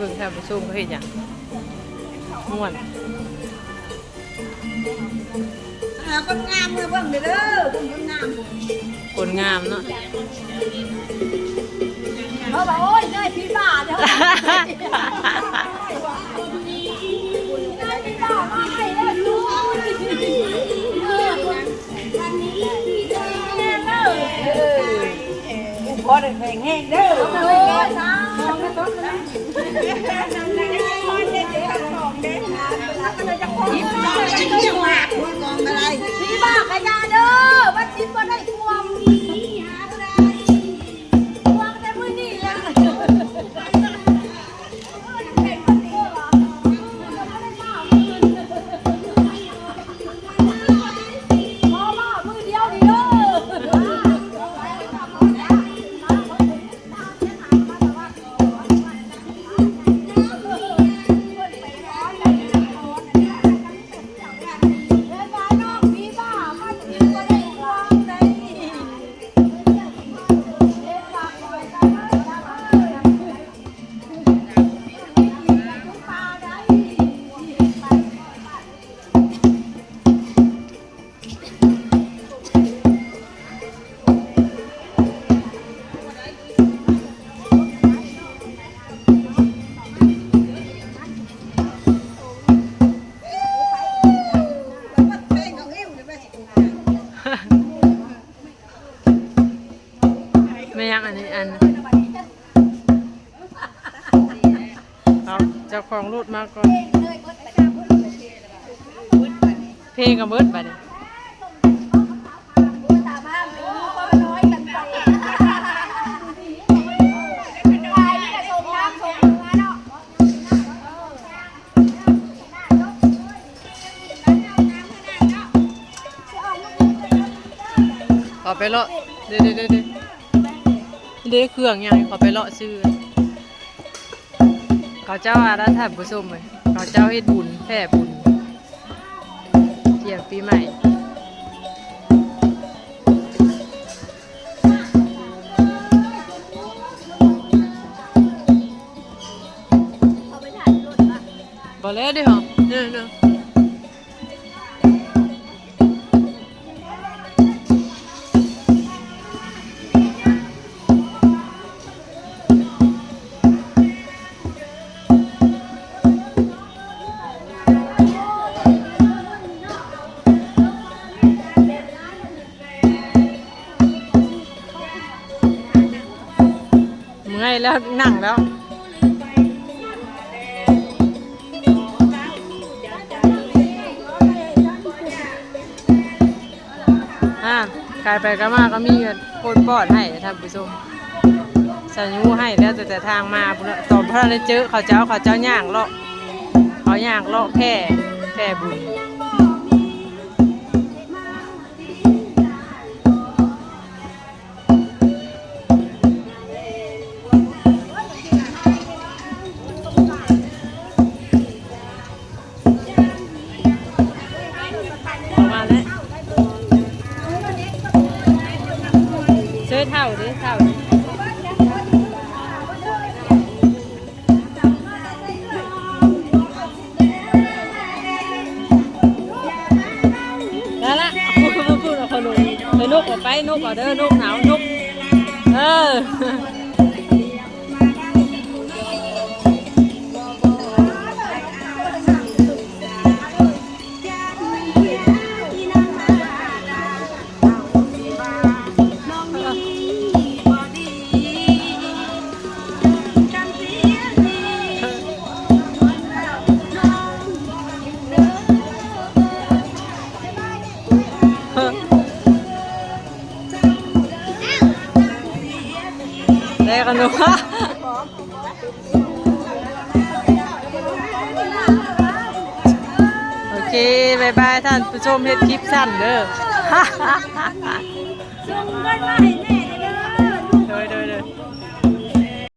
บิ่งท่านผู้ชมเขาเห็นอย่างม่วนหาคนงามเมื่อเบิ่งเด้อเบิ่งคนงามคนงามเนาะ อได้แข่งแห้งเด้อโอ้ยสาธุต้นนะยิ้มได้ ไม่ยังอันนี้อันเอาเจ้าของรูดมาก่อน เพลงกับเบิดไปดิข อไปเลาะเด้เด้เด้เด้เด้เครื่องยังขอไปเลาะซื้อเขาเจ้าอาราธาผู้ชมเลยเขาเจ้าเฮ็ดบุญแผ่บุญเที่ยงปีใหม่บอแล้วเดิเหรอเด้อเด้อเมื่อยแล้วนั่งแล้วอ่ากายไปก็มาก็มีคนปอดให้ท่านผู้ชมสัญญูให้แล้วแต่แต่ทางมาพุ่นน่ะตอนพระได้เจอเขาเจ้าเขาเจ้าย่างเลาะเขาย่างเลาะแพ่แพ่บุญาดิเศร้าดิแล้วล่ะพูดพูดพูดเอาคนลงไปนกออกไปนกออกเด้อนกหนาวนกเออ ได้กันหนูโอเคบายบายท่านผู้ชมเฮ็ดคลิปสั้นเด้อ ส่งเงินมาให้แม่